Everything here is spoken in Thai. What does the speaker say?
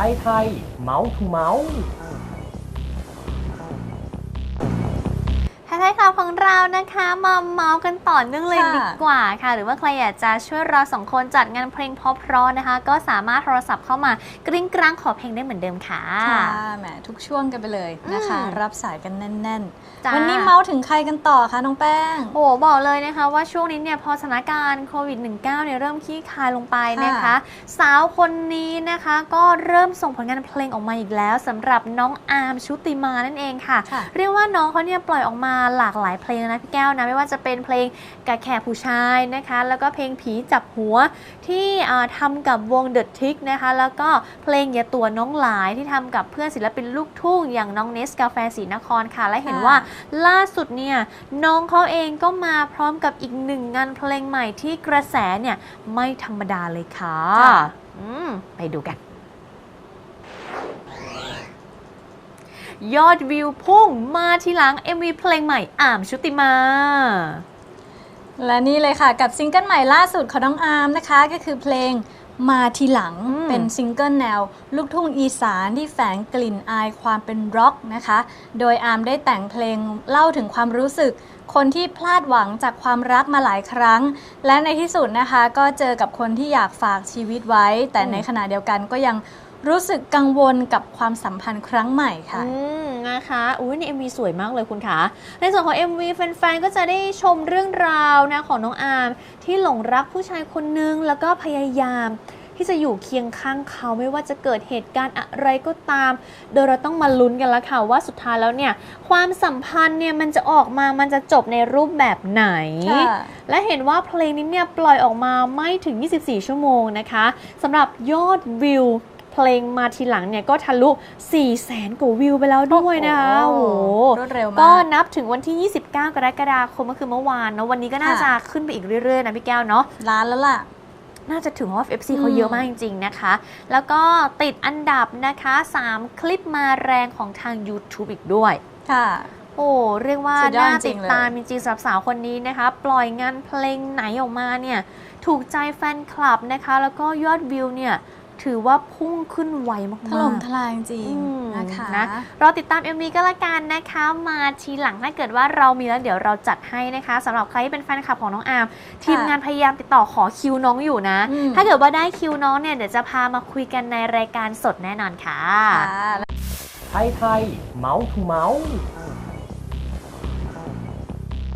ไทยไทยเมาส์ทูเมาส์ ไทยไทยข่าวของเรานะคะมาเมาส์กันต่อเนื่องเลยค่ะดีกว่าค่ะ หรือว่าใครอยากจะช่วยเราสองคนจัดงานเพลงเพราะๆนะคะ ก็สามารถโทรศัพท์เข้ามากริ้งกรังขอเพลงได้เหมือนเดิมค่ะค่ะแหมทุกช่วงกันไปเลยนะคะอืมรับสายกันแน่นจ้าๆวันนี้เมาส์ถึงใครกันต่อคะน้องแป้งโอ้โหบอกเลยนะคะ ว่าช่วงนี้เนี่ยพอสถานการณ์โควิด -19 เนี่ยเริ่มคลี่คลายลงไปนะคะค่ะสาวคนนี้นะคะก็เริ่มส่งผลงานเพลงออกมาอีกแล้วสำหรับน้องอาร์มชุติมานั่นเองค่ะค่ะ เรียกว่าน้องเขาเนี่ยปล่อยออกมาหลากหลายเพลงนะพี่แก้วนะไม่ว่าจะเป็นเพลงกะแขกผู้ชายนะคะ แล้วก็เพลงผีจับหัวที่อ่าทำกับวงเดอะทิกนะคะ แล้วก็เพลงอย่าตัวน้องหลายที่ทำกับเพื่อนศิลปินลูกทุ่ง อย่างน้องเนสกาแฟสีนครค่ะ และเห็นค่ะว่าล่าสุดเนี่ยน้องเขาเองก็มาพร้อมกับอีกหนึ่งงานเพลงใหม่ที่กระแสเนี่ยไม่ธรรมดาเลยค่ะค่ะอืมไปดูกัน ยอดวิวพุ่งมาทีหลัง MV เพลงใหม่อ่ามชุติมา และนี่เลยค่ะกับซิงเกิลใหม่ล่าสุดของน้องอาร์มนะคะ ก็คือเพลงมาทีหลังอืมเป็นซิงเกิลแนว ลูกทุ่งอีสานที่แฝงกลิ่นอายความเป็นร็อกนะคะ โดยอาร์มได้แต่งเพลงเล่าถึงความรู้สึก คนที่พลาดหวังจากความรักมาหลายครั้ง และในที่สุดนะคะ ก็เจอกับคนที่อยากฝากชีวิตไว้ แต่ในขณะเดียวกันก็ยัง รู้สึกกังวลกับความสัมพันธ์ครั้งใหม่ค่ะ อืมนะคะอุ้ยใน MV สวยมากเลยคุณคะในส่วนของ MV แฟนๆ ก็จะได้ชมเรื่องราวนะของน้องอาร์มที่หลงรักผู้ชายคนนึงแล้วก็พยายาม ที่จะอยู่เคียงข้างเขาไม่ว่าจะเกิดเหตุการณ์อะไรก็ตาม โดยเราต้องมาลุ้นกันแล้วค่ะว่าสุดท้ายแล้วเนี่ย ความสัมพันธ์เนี่ยมันจะออกมามันจะจบในรูปแบบไหน ค่ะ และเห็นว่าเพลงนี้เนี่ยปล่อยออกมาไม่ถึง 24 ชั่วโมงนะคะสำหรับยอดวิว เพลงมาทีหลังเนี่ยก็ทะลุ4แสนกว่าวิวไปแล้วด้วยนะคะโอ้โอ้โหโหรวดเร็วก็มากนับถึงวันที่ 29 กรกฎาคมก็คือเมื่อวานเนาะวันนี้ก็น่าค่ะจะขึ้นไปอีกเรื่อยๆนะพี่แก้วเนาะล้านแล้วล่ะน่าจะถึงเพราะว่า FC อืมเขาเยอะมากจริง ๆ นะคะ แล้วก็ติดอันดับนะคะ 3 คลิปมาแรงของทาง YouTube อีกด้วย ค่ะ โอ้ เรียกว่าสุดยอดน่าจริติดงเลยตามจริงๆสำหรับสาวคนนี้นะคะ ปล่อยงานเพลงไหนออกมาเนี่ย ถูกใจแฟนคลับนะคะ แล้วก็ยอดวิวเนี่ย ถือว่าพุ่งขึ้นไวมากๆถล่มทลายจริงอืมๆนะคะนะรอติดตาม MV ก็แล้วกันนะคะ มาทีหลังถ้าเกิดว่าเรามีแล้วเดี๋ยวเราจัดให้นะคะสำหรับใครที่เป็นแฟนคลับของน้องอาร์มทีมงานพยายามติดต่อขอคิวน้องอยู่นะอืมถ้าเกิดว่าได้คิวน้องเนี่ยเดี๋ยวจะพามาคุยกันในรายการสดแน่นอนค่ะค่ะไทยไทยเมาส์ทูเมาส์